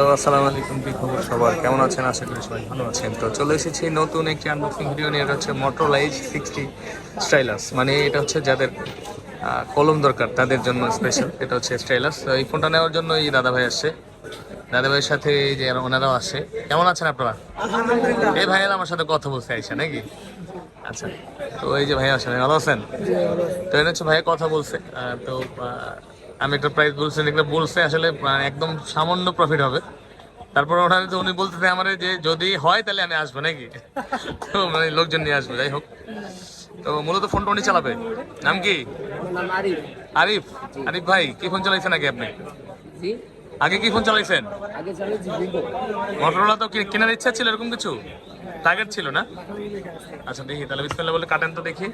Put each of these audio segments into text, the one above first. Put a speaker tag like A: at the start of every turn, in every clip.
A: Hello আসসালামু আলাইকুম কি খবর সবার? কেমন আছেন? আশা করি সবাই ভালো আছেন। তো চলে এসেছি নতুন একটি আনবক্সিং ভিডিও নিয়ে এটা হচ্ছে মোটরোলা এইচ সিক্সটি স্টাইলাস মানে এটা হচ্ছে যাদের কলম দরকার তাদের জন্য স্পেশাল এটা হচ্ছে স্টাইলাস তো এই ফোনটা নেওয়ার জন্য এই দাদা ভাই আসছে। দাদা ভাইয়ের সাথে এই যে ওনারাও আসে কেমন আছেন আপনারা? এই ভাইয়ের আমার সাথে কথা বলতে আইসা নাকি? আচ্ছা তো এই যে ভাই আসেন ভালো আছেন? তো এটা হচ্ছে ভাইয়া কথা বলছে। তো আমি একটা প্রাইস বলছেন একটা বলছে আসলে মানে একদম সামান্য প্রফিট হবে। তারপর ওখানে তো উনি বলতেছে আমার যে যদি হয় তাহলে আমি আসব নাকি? তো মানে লোকজন নিয়ে আসব যাই হোক। তো মূলত ফোনটা উনি চালাবে। নাম কি? আরিফ। আরিফ? ভাই কি ফোন চালাইছেন নাকি আপনি? আগে কি ফোন চালাইছেন?
B: আগে চালিয়েছি ভিভো
A: মোটরোলা তো কেনার ইচ্ছা ছিল এরকম কিছু? টার্গেট ছিল না? আচ্ছা দেখি তাহলে বিসমিল্লাহ বলে কাটেন তো দেখি।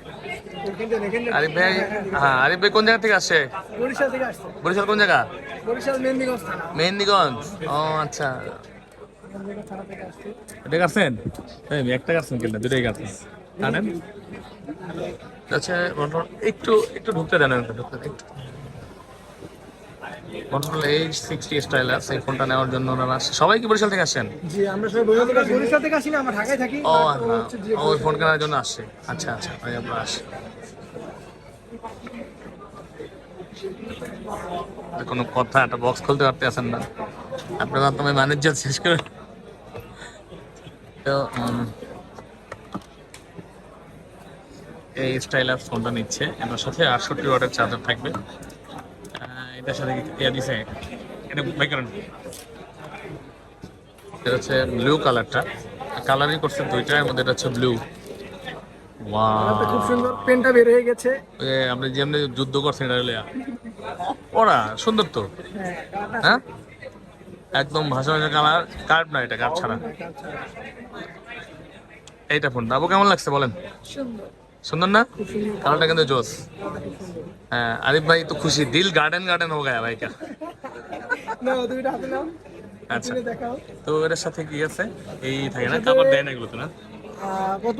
A: আরিফ ভাই হ্যাঁ আরিফ ভাই কোন জায়গা থেকে আসছে?
C: বরিশাল থেকে আসছে।
A: বরিশাল কোন জায়গা?
C: বরিশাল মেহেন্দিগঞ্জ
A: মেহেন্দিগঞ্জ। ও আচ্ছা। এটা কাটছেন? এই একটা কাটছেন কিনা? দুটোই কাটছেন। কাটেন। আচ্ছা একটু একটু ঢুকতে দেন ঢুকতে দেন, একটু। মোটরোলা এইচ সিক্সটি স্টাইল আছে এই ফোনটা নেওয়ার জন্য ওনারা আসছে সবাই কি বরিশাল থেকে আসছেন
C: জি আমরা সবাই বরিশাল থেকে আসি। বরিশাল থেকে আসি না আমরা ঢাকায় থাকি।
A: ও আচ্ছা ওই ফোন কেনার জন্য আসছে আচ্ছা আচ্ছা ওই আসছে আর কোনো কথা একটা বক্স খুলতে পারতে আছেন না। আপনারা তোমার ম্যানেজার শেষ করে তো এই স্টাইলার ফোনটা নিচ্ছে। এটার সাথে আটষট্টি ওয়াটের চার্জার থাকবে। এটার সাথে দিছে। এটা হচ্ছে ব্লু কালারটা কালারই করছে দুইটা এর মধ্যে এটা হচ্ছে ব্লু
C: খুব সুন্দর পেনটা বের হয়ে গেছে।
A: আপনি যেমনি যুদ্ধ করছেন এটা ওরা সুন্দর তো। হ্যাঁ? একদম ভাষা ভাষা কালার কার্ড না এটা কার্ড ছাড়া। এইটা ফোন আপু কেমন লাগছে বলেন? সুন্দর। না? কালারটা কিন্তু জোস। হ্যাঁ আরিফ ভাই তো খুশি। দিল গার্ডেন গার্ডেন হো গয়া ভাই কা আচ্ছা। তো এটার সাথে কি আছে? এই থাকে না কাপড় দেয় না এগুলো তো না?
C: কত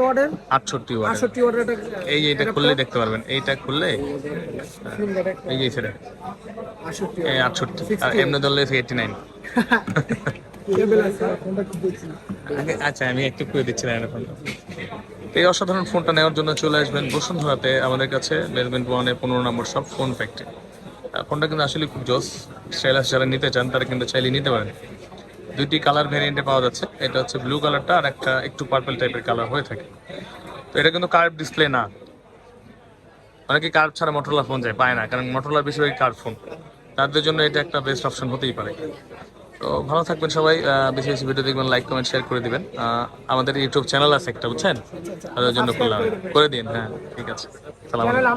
A: আটষট্টি ওয়াট
C: আটষট্টি ওয়াটের একটা
A: এই এটা খুললে দেখতে পারবেন। এইটা খুললে এই যে সেটা।
C: আটষট্টি
A: এই আটষট্টি। আর এমনি ধরলে এইটি নাইন
C: কেবল আছে। ফোনটা খুব দেখছি
A: আচ্ছা আমি একটু করে দিচ্ছি না এখন। এই অসাধারণ ফোনটা নেওয়ার জন্য চলে আসবেন বসুন্ধরাতে আমাদের কাছে বেসমেন্ট ওয়ানে পনেরো নম্বর সব ফোন ফ্যাক্টরি ফোনটা কিন্তু আসলে খুব জোস। স্টাইলাস যারা নিতে চান, তারা কিন্তু চাইলে নিতে পারেন। দুইটি কালার ভ্যারিয়েন্টে পাওয়া যাচ্ছে। এটা হচ্ছে ব্লু কালারটা আর একটা একটু পার্পল টাইপের কালার হয়ে থাকে। তো এটা কিন্তু কার্ভ ডিসপ্লে না। অনেকে কার্ভ ছাড়া মোটরলা ফোন যায়, পায় না, কারণ মোটরলা বেশিরভাগ কার্ভ ফোন তাদের জন্য এটা একটা বেস্ট অপশন হতেই পারে। তো ভালো থাকবেন সবাই বেশি বেশি ভিডিও দেখবেন লাইক কমেন্ট শেয়ার করে দিবেন। আমাদের ইউটিউব চ্যানেল আছে একটা বুঝছেন? তাদের জন্য করলাম করে দিন হ্যাঁ ঠিক আছে। সালাম।